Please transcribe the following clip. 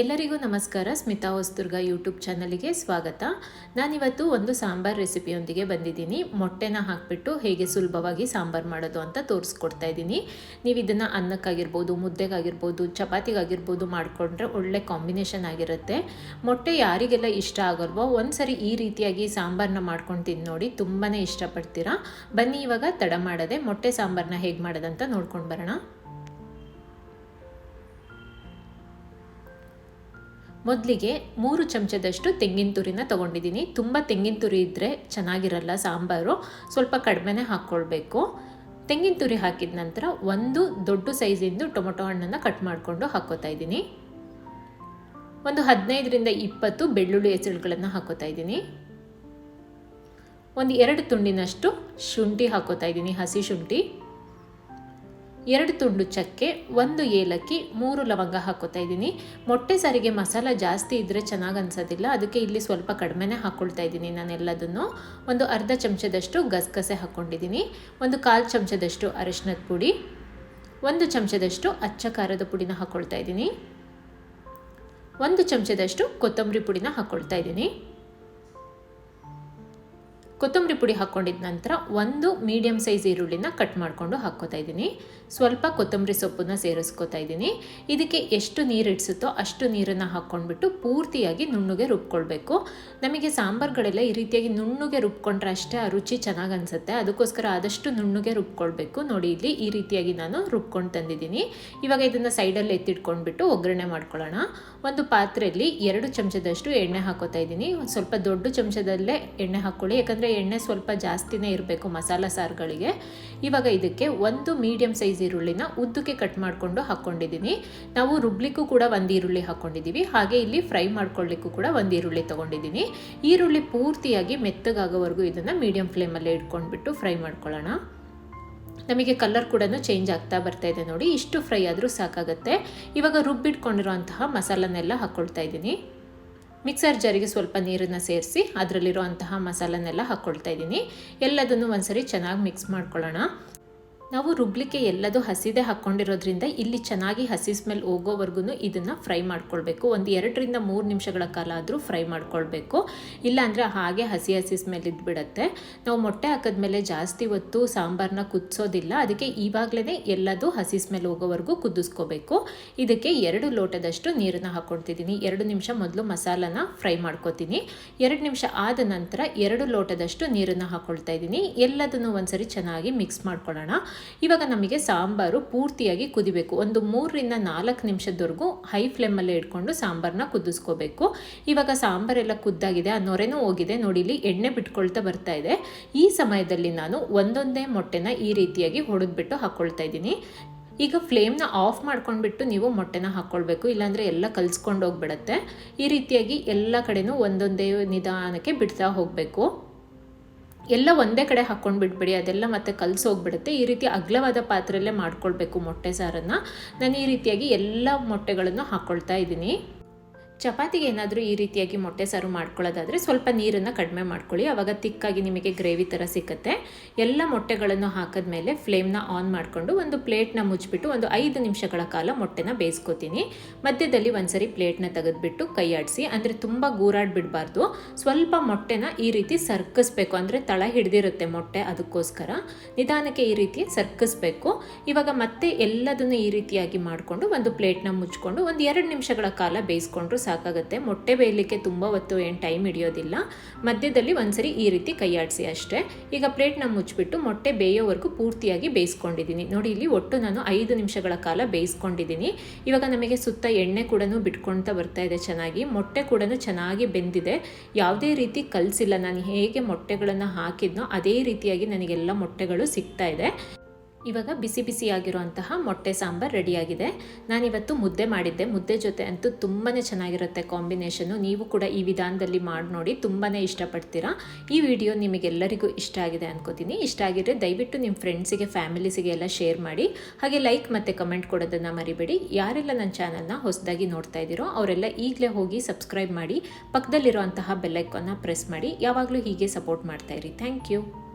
ಎಲ್ಲರಿಗೂ ನಮಸ್ಕಾರ. ಸ್ಮಿತಾ ಹೊಸ್ದುರ್ಗ ಯೂಟ್ಯೂಬ್ ಚಾನಲಿಗೆ ಸ್ವಾಗತ. ನಾನಿವತ್ತು ಒಂದು ಸಾಂಬಾರ್ ರೆಸಿಪಿಯೊಂದಿಗೆ ಬಂದಿದ್ದೀನಿ. ಮೊಟ್ಟೆನ ಹಾಕಿಬಿಟ್ಟು ಹೇಗೆ ಸುಲಭವಾಗಿ ಸಾಂಬಾರು ಮಾಡೋದು ಅಂತ ತೋರಿಸ್ಕೊಡ್ತಾ ಇದ್ದೀನಿ. ನೀವು ಇದನ್ನು ಅನ್ನಕ್ಕಾಗಿರ್ಬೋದು, ಮುದ್ದೆಗಾಗಿರ್ಬೋದು, ಚಪಾತಿಗಾಗಿರ್ಬೋದು ಮಾಡಿಕೊಂಡ್ರೆ ಒಳ್ಳೆ ಕಾಂಬಿನೇಷನ್ ಆಗಿರುತ್ತೆ. ಮೊಟ್ಟೆ ಯಾರಿಗೆಲ್ಲ ಇಷ್ಟ ಆಗಲ್ವೋ ಒಂದ್ಸರಿ ಈ ರೀತಿಯಾಗಿ ಸಾಂಬಾರನ್ನ ಮಾಡ್ಕೊಂಡು ತಿಂದು ನೋಡಿ ತುಂಬಾ ಇಷ್ಟಪಡ್ತೀರಾ. ಬನ್ನಿ ಇವಾಗ ತಡ ಮಾಡದೆ ಮೊಟ್ಟೆ ಸಾಂಬಾರನ್ನ ಹೇಗೆ ಮಾಡೋದಂತ ನೋಡ್ಕೊಂಡು ಬರೋಣ. ಮೊದಲಿಗೆ ಮೂರು ಚಮಚದಷ್ಟು ತೆಂಗಿನ ತುರಿನ ತೊಗೊಂಡಿದ್ದೀನಿ. ತುಂಬ ತೆಂಗಿನ ತುರಿ ಇದ್ದರೆ ಚೆನ್ನಾಗಿರಲ್ಲ ಸಾಂಬಾರು. ಸ್ವಲ್ಪ ಕಡಿಮೆನೇ ಹಾಕ್ಕೊಳ್ಬೇಕು ತೆಂಗಿನ ತುರಿ ಹಾಕಿದ ನಂತರ ಒಂದು ದೊಡ್ಡ ಸೈಜಿಂದು ಟೊಮೊಟೊ ಹಣ್ಣನ್ನು ಕಟ್ ಮಾಡಿಕೊಂಡು ಹಾಕೋತಾ ಇದ್ದೀನಿ. ಒಂದು ಹದಿನೈದರಿಂದ ಇಪ್ಪತ್ತು ಬೆಳ್ಳುಳ್ಳಿ ಹೆಸರುಗಳನ್ನು ಹಾಕೋತಾ ಇದ್ದೀನಿ. ಒಂದು ಎರಡು ತುಂಡಿನಷ್ಟು ಶುಂಠಿ ಹಾಕೋತಾ ಇದ್ದೀನಿ, ಹಸಿ ಶುಂಠಿ. ಎರಡು ತುಂಡು ಚಕ್ಕೆ, ಒಂದು ಏಲಕ್ಕಿ, ಮೂರು ಲವಂಗ ಹಾಕೋತಾ ಇದ್ದೀನಿ. ಮೊಟ್ಟೆ ಸಾರಿಗೆ ಮಸಾಲ ಜಾಸ್ತಿ ಇದ್ದರೆ ಚೆನ್ನಾಗಿ ಅನ್ಸೋದಿಲ್ಲ ಅದಕ್ಕೆ ಇಲ್ಲಿ ಸ್ವಲ್ಪ ಕಡಿಮೆನೇ ಹಾಕ್ಕೊಳ್ತಾ ಇದ್ದೀನಿ ನಾನೆಲ್ಲದನ್ನು. ಒಂದು ಅರ್ಧ ಚಮಚದಷ್ಟು ಗಸಗಸೆ ಹಾಕ್ಕೊಂಡಿದ್ದೀನಿ ಒಂದು ಕಾಲು ಚಮಚದಷ್ಟು ಅರಶಿನದ ಪುಡಿ. ಒಂದು ಚಮಚದಷ್ಟು ಅಚ್ಚ ಖಾರದ ಪುಡಿನ ಹಾಕ್ಕೊಳ್ತಾ ಇದ್ದೀನಿ. ಒಂದು ಚಮಚದಷ್ಟು ಕೊತ್ತಂಬರಿ ಪುಡಿನ ಹಾಕ್ಕೊಳ್ತಾ ಇದ್ದೀನಿ. ಕೊತ್ತಂಬರಿ ಪುಡಿ ಹಾಕ್ಕೊಂಡಿದ್ದ ನಂತರ ಒಂದು ಮೀಡಿಯಮ್ ಸೈಜ್ ಈರುಳ್ಳಿನ ಕಟ್ ಮಾಡಿಕೊಂಡು ಹಾಕ್ಕೋತಾ ಇದ್ದೀನಿ. ಸ್ವಲ್ಪ ಕೊತ್ತಂಬರಿ ಸೊಪ್ಪನ್ನು ಸೇರಿಸ್ಕೋತಾ ಇದ್ದೀನಿ. ಇದಕ್ಕೆ ಎಷ್ಟು ನೀರು ಇಡಿಸುತ್ತೋ ಅಷ್ಟು ನೀರನ್ನು ಹಾಕ್ಕೊಂಡ್ಬಿಟ್ಟು ಪೂರ್ತಿಯಾಗಿ ನುಣ್ಣಗೆ ರುಬ್ಕೊಳ್ಬೇಕು. ನಮಗೆ ಸಾಂಬಾರುಗಳೆಲ್ಲ ಈ ರೀತಿಯಾಗಿ ನುಣ್ಣಗೆ ರುಬ್ಕೊಂಡ್ರೆ ಅಷ್ಟೇ ಆ ರುಚಿ ಚೆನ್ನಾಗಿ ಅನಿಸುತ್ತೆ. ಅದಕ್ಕೋಸ್ಕರ ಆದಷ್ಟು ನುಣ್ಣಗೆ ರುಬ್ಕೊಳ್ಬೇಕು. ನೋಡಿ, ಇಲ್ಲಿ ಈ ರೀತಿಯಾಗಿ ನಾನು ರುಬ್ಕೊಂಡು ತಂದಿದ್ದೀನಿ. ಇವಾಗ ಇದನ್ನು ಸೈಡಲ್ಲಿ ಎತ್ತಿಟ್ಕೊಂಡ್ಬಿಟ್ಟು ಒಗ್ಗರಣೆ ಮಾಡ್ಕೊಳ್ಳೋಣ. ಒಂದು ಪಾತ್ರೆಯಲ್ಲಿ ಎರಡು ಚಮಚದಷ್ಟು ಎಣ್ಣೆ ಹಾಕೋತಾ ಇದ್ದೀನಿ. ಸ್ವಲ್ಪ ದೊಡ್ಡ ಚಮಚದಲ್ಲೇ ಎಣ್ಣೆ ಹಾಕ್ಕೊಳ್ಳಿ. ಯಾಕಂದರೆ ಎಣ್ಣೆ ಸ್ವಲ್ಪ ಜಾಸ್ತಿನೇ ಇರಬೇಕು ಮಸಾಲ ಸಾರುಗಳಿಗೆ. ಇವಾಗ ಇದಕ್ಕೆ ಒಂದು ಮೀಡಿಯಮ್ ಸೈಜ್ ಈರುಳ್ಳಿನ ಉದ್ದಕ್ಕೆ ಕಟ್ ಮಾಡಿಕೊಂಡು ಹಾಕ್ಕೊಂಡಿದ್ದೀನಿ ನಾವು ರುಬ್ಲಿಕ್ಕೂ ಕೂಡ ಒಂದು ಈರುಳ್ಳಿ ಹಾಕ್ಕೊಂಡಿದ್ದೀವಿ ಹಾಗೆ ಇಲ್ಲಿ ಫ್ರೈ ಮಾಡ್ಕೊಳ್ಳಿಕ್ಕೂ ಕೂಡ ಒಂದು ಈರುಳ್ಳಿ ತೊಗೊಂಡಿದ್ದೀನಿ. ಈರುಳ್ಳಿ ಪೂರ್ತಿಯಾಗಿ ಮೆತ್ತಗಾಗೋವರೆಗೂ ಇದನ್ನು ಮೀಡಿಯಮ್ ಫ್ಲೇಮಲ್ಲೇ ಇಟ್ಕೊಂಡ್ಬಿಟ್ಟು ಫ್ರೈ ಮಾಡ್ಕೊಳ್ಳೋಣ. ನಮಗೆ ಕಲರ್ ಕೂಡ ಚೇಂಜ್ ಆಗ್ತಾ ಬರ್ತಾ ಇದೆ ನೋಡಿ. ಇಷ್ಟು ಫ್ರೈ ಆದರೂ ಸಾಕಾಗುತ್ತೆ. ಇವಾಗ ರುಬ್ಬಿಟ್ಕೊಂಡಿರೋಂತಹ ಮಸಾಲನೆಲ್ಲ ಹಾಕ್ಕೊಳ್ತಾ ಇದ್ದೀನಿ. ಮಿಕ್ಸರ್ ಜಾರಿಗೆ ಸ್ವಲ್ಪ ನೀರನ್ನು ಸೇರಿಸಿ ಅದರಲ್ಲಿರುವಂತಹ ಮಸಾಲನೆಲ್ಲ ಹಾಕ್ಕೊಳ್ತಾ ಇದ್ದೀನಿ. ಎಲ್ಲದನ್ನು ಒಂದ್ಸರಿ ಚೆನ್ನಾಗಿ ಮಿಕ್ಸ್ ಮಾಡ್ಕೊಳ್ಳೋಣ. ನಾವು ರುಬ್ಲಿಕ್ಕೆ ಎಲ್ಲದೂ ಹಸಿದೆ ಹಾಕ್ಕೊಂಡಿರೋದ್ರಿಂದ ಇಲ್ಲಿ ಚೆನ್ನಾಗಿ ಹಸಿ ಸ್ಮೆಲ್ ಹೋಗೋವರೆಗೂ ಇದನ್ನು ಫ್ರೈ ಮಾಡ್ಕೊಳ್ಬೇಕು. ಒಂದು ಎರಡರಿಂದ ಮೂರು ನಿಮಿಷಗಳ ಕಾಲ ಆದರೂ ಫ್ರೈ ಮಾಡ್ಕೊಳ್ಬೇಕು. ಇಲ್ಲಾಂದರೆ ಹಾಗೆ ಹಸಿ ಹಸಿ ಸ್ಮೆಲ್ ಇದ್ಬಿಡತ್ತೆ. ನಾವು ಮೊಟ್ಟೆ ಹಾಕಿದ್ಮೇಲೆ ಜಾಸ್ತಿ ಹೊತ್ತು ಸಾಂಬಾರನ್ನ ಕುದಿಸೋದಿಲ್ಲ. ಅದಕ್ಕೆ ಇವಾಗಲೇ ಎಲ್ಲದೂ ಹಸಿ ಸ್ಮೆಲ್ ಹೋಗೋವರೆಗೂ ಕುದಿಸ್ಕೋಬೇಕು. ಇದಕ್ಕೆ ಎರಡು ಲೋಟದಷ್ಟು ನೀರನ್ನು ಹಾಕ್ಕೊಳ್ತಿದ್ದೀನಿ. ಎರಡು ನಿಮಿಷ ಮೊದಲು ಮಸಾಲನ ಫ್ರೈ ಮಾಡ್ಕೋತೀನಿ. ಎರಡು ನಿಮಿಷ ಆದ ನಂತರ ಎರಡು ಲೋಟದಷ್ಟು ನೀರನ್ನು ಹಾಕ್ಕೊಳ್ತಾ ಇದ್ದೀನಿ. ಎಲ್ಲದನ್ನು ಒಂದ್ಸರಿ ಚೆನ್ನಾಗಿ ಮಿಕ್ಸ್ ಮಾಡ್ಕೊಳ್ಳೋಣ. ಇವಾಗ ನಮಗೆ ಸಾಂಬಾರು ಪೂರ್ತಿಯಾಗಿ ಕುದಿಬೇಕು. ಒಂದು ಮೂರರಿಂದ ನಾಲ್ಕು ನಿಮಿಷದವರೆಗೂ ಹೈ ಫ್ಲೇಮಲ್ಲೇ ಇಟ್ಕೊಂಡು ಸಾಂಬಾರನ್ನ ಕುದಿಸ್ಕೋಬೇಕು. ಇವಾಗ ಸಾಂಬಾರೆಲ್ಲ ಕುದ್ದಾಗಿದೆ, ಆ ನೊರೆನೂ ಹೋಗಿದೆ. ನೋಡಿ, ಇಲ್ಲಿ ಎಣ್ಣೆ ಬಿಟ್ಕೊಳ್ತಾ ಬರ್ತಾ ಇದೆ. ಈ ಸಮಯದಲ್ಲಿ ನಾನು ಒಂದೊಂದೇ ಮೊಟ್ಟೆನ ಈ ರೀತಿಯಾಗಿ ಹೊಡೆದ್ಬಿಟ್ಟು ಹಾಕ್ಕೊಳ್ತಾ ಇದ್ದೀನಿ. ಈಗ ಫ್ಲೇಮ್ನ ಆಫ್ ಮಾಡ್ಕೊಂಡ್ಬಿಟ್ಟು ನೀವು ಮೊಟ್ಟೆನ ಹಾಕ್ಕೊಳ್ಬೇಕು ಇಲ್ಲಾಂದರೆ ಎಲ್ಲ ಕಲಿಸ್ಕೊಂಡು ಹೋಗ್ಬಿಡತ್ತೆ. ಈ ರೀತಿಯಾಗಿ ಎಲ್ಲ ಕಡೆನೂ ಒಂದೊಂದೇ ನಿಧಾನಕ್ಕೆ ಬಿಡ್ತಾ ಹೋಗಬೇಕು. ಎಲ್ಲ ಒಂದೇ ಕಡೆ ಹಾಕ್ಕೊಂಡು ಬಿಟ್ಬಿಡಿ ಅದೆಲ್ಲ ಮತ್ತೆ ಕಲಸಿ ಹೋಗ್ಬಿಡುತ್ತೆ. ಈ ರೀತಿ ಅಗ್ಲವಾದ ಪಾತ್ರೆಯಲ್ಲೇ ಮಾಡ್ಕೊಳ್ಬೇಕು ಮೊಟ್ಟೆ ಸಾರನ್ನು. ನಾನು ಈ ರೀತಿಯಾಗಿ ಎಲ್ಲ ಮೊಟ್ಟೆಗಳನ್ನು ಹಾಕ್ಕೊಳ್ತಾ ಇದ್ದೀನಿ. ಚಪಾತಿಗೆ ಏನಾದರೂ ಈ ರೀತಿಯಾಗಿ ಮೊಟ್ಟೆ ಸಾರು ಮಾಡ್ಕೊಳ್ಳೋದಾದರೆ ಸ್ವಲ್ಪ ನೀರನ್ನು ಕಡಿಮೆ ಮಾಡ್ಕೊಳ್ಳಿ. ಆವಾಗ ತಿಕ್ಕಾಗಿ ನಿಮಗೆ ಗ್ರೇವಿ ಥರ ಸಿಕ್ಕತ್ತೆ. ಎಲ್ಲ ಮೊಟ್ಟೆಗಳನ್ನು ಹಾಕಿದ ಮೇಲೆ ಫ್ಲೇಮ್ನ ಆನ್ ಮಾಡಿಕೊಂಡು ಒಂದು ಪ್ಲೇಟ್ನ ಮುಚ್ಚಿಬಿಟ್ಟು ಒಂದು ಐದು ನಿಮಿಷಗಳ ಕಾಲ ಮೊಟ್ಟೆನ ಬೇಯಿಸ್ಕೊತೀನಿ. ಮಧ್ಯದಲ್ಲಿ ಒಂದ್ಸರಿ ಪ್ಲೇಟ್ನ ತೆಗೆದುಬಿಟ್ಟು ಕೈ ಆಡಿಸಿ ಅಂದರೆ ತುಂಬ ಗೂರಾಡ್ಬಿಡಬಾರ್ದು ಸ್ವಲ್ಪ ಮೊಟ್ಟೆನ ಈ ರೀತಿ ಸರ್ಕಿಸ್ಬೇಕು, ಅಂದರೆ ತಳ ಹಿಡ್ದಿರುತ್ತೆ ಮೊಟ್ಟೆ ಅದಕ್ಕೋಸ್ಕರ. ನಿಧಾನಕ್ಕೆ ಈ ರೀತಿ ಸರ್ಕಿಸ್ಬೇಕು. ಇವಾಗ ಮತ್ತೆ ಎಲ್ಲದನ್ನು ಈ ರೀತಿಯಾಗಿ ಮಾಡಿಕೊಂಡು ಒಂದು ಪ್ಲೇಟ್ನ ಮುಚ್ಚಿಕೊಂಡು ಒಂದು ಎರಡು ನಿಮಿಷಗಳ ಕಾಲ ಬೇಯಿಸ್ಕೊಂಡ್ರು ಸಾಕಾಗುತ್ತೆ. ಮೊಟ್ಟೆ ಬೇಯಲಿಕ್ಕೆ ತುಂಬ ಹೊತ್ತು ಏನು ಟೈಮ್ ಹಿಡಿಯೋದಿಲ್ಲ. ಮಧ್ಯದಲ್ಲಿ ಒಂದ್ಸರಿ ಈ ರೀತಿ ಕೈಯಾಡಿಸಿ ಅಷ್ಟೇ. ಈಗ ಪ್ಲೇಟ್ನ ಮುಚ್ಚಿಬಿಟ್ಟು ಮೊಟ್ಟೆ ಬೇಯೋವರೆಗೂ ಪೂರ್ತಿಯಾಗಿ ಬೇಯಿಸ್ಕೊಂಡಿದ್ದೀನಿ. ನೋಡಿ, ಇಲ್ಲಿ ಒಟ್ಟು ನಾನು ಐದು ನಿಮಿಷಗಳ ಕಾಲ ಬೇಯಿಸ್ಕೊಂಡಿದ್ದೀನಿ. ಇವಾಗ ನಮಗೆ ಸುತ್ತ ಎಣ್ಣೆ ಕೂಡ ಬಿಟ್ಕೊಳ್ತಾ ಬರ್ತಾ ಇದೆ ಚೆನ್ನಾಗಿ. ಮೊಟ್ಟೆ ಕೂಡ ಚೆನ್ನಾಗಿ ಬೆಂದಿದೆ. ಯಾವುದೇ ರೀತಿ ಕಲಸಿಲ್ಲ ನಾನು ಹೇಗೆ ಮೊಟ್ಟೆಗಳನ್ನು ಹಾಕಿದ್ನೋ ಅದೇ ರೀತಿಯಾಗಿ ನನಗೆಲ್ಲ ಮೊಟ್ಟೆಗಳು ಸಿಗ್ತಾ ಇದೆ. ಇವಾಗ ಬಿಸಿ ಬಿಸಿಯಾಗಿರುವಂತಹ ಮೊಟ್ಟೆ ಸಾಂಬಾರ್ ರೆಡಿಯಾಗಿದೆ. ನಾನಿವತ್ತು ಮುದ್ದೆ ಮಾಡಿದ್ದೆ. ಮುದ್ದೆ ಜೊತೆ ಅಂತೂ ತುಂಬಾ ಚೆನ್ನಾಗಿರುತ್ತೆ ಕಾಂಬಿನೇಷನ್ನು. ನೀವು ಕೂಡ ಈ ವಿಧಾನದಲ್ಲಿ ಮಾಡಿ ನೋಡಿ ತುಂಬಾ ಇಷ್ಟಪಡ್ತೀರಾ. ಈ ವಿಡಿಯೋ ನಿಮಗೆಲ್ಲರಿಗೂ ಇಷ್ಟ ಆಗಿದೆ ಅನ್ಕೋತೀನಿ. ಇಷ್ಟ ಆಗಿದ್ರೆ ದಯವಿಟ್ಟು ನಿಮ್ಮ ಫ್ರೆಂಡ್ಸಿಗೆ, ಫ್ಯಾಮಿಲೀಸಿಗೆ ಎಲ್ಲ ಶೇರ್ ಮಾಡಿ. ಹಾಗೆ ಲೈಕ್ ಮತ್ತು ಕಮೆಂಟ್ ಕೊಡೋದನ್ನು ಮರಿಬೇಡಿ. ಯಾರೆಲ್ಲ ನನ್ನ ಚಾನಲ್ನ ಹೊಸದಾಗಿ ನೋಡ್ತಾ ಇದ್ದೀರೋ ಅವರೆಲ್ಲ ಈಗಲೇ ಹೋಗಿ ಸಬ್ಸ್ಕ್ರೈಬ್ ಮಾಡಿ. ಪಕ್ಕದಲ್ಲಿರುವಂತಹ ಬೆಲ್ಲೈಕನ್ನ ಪ್ರೆಸ್ ಮಾಡಿ. ಯಾವಾಗಲೂ ಹೀಗೆ ಸಪೋರ್ಟ್ ಮಾಡ್ತಾಯಿರಿ ಥ್ಯಾಂಕ್ ಯು.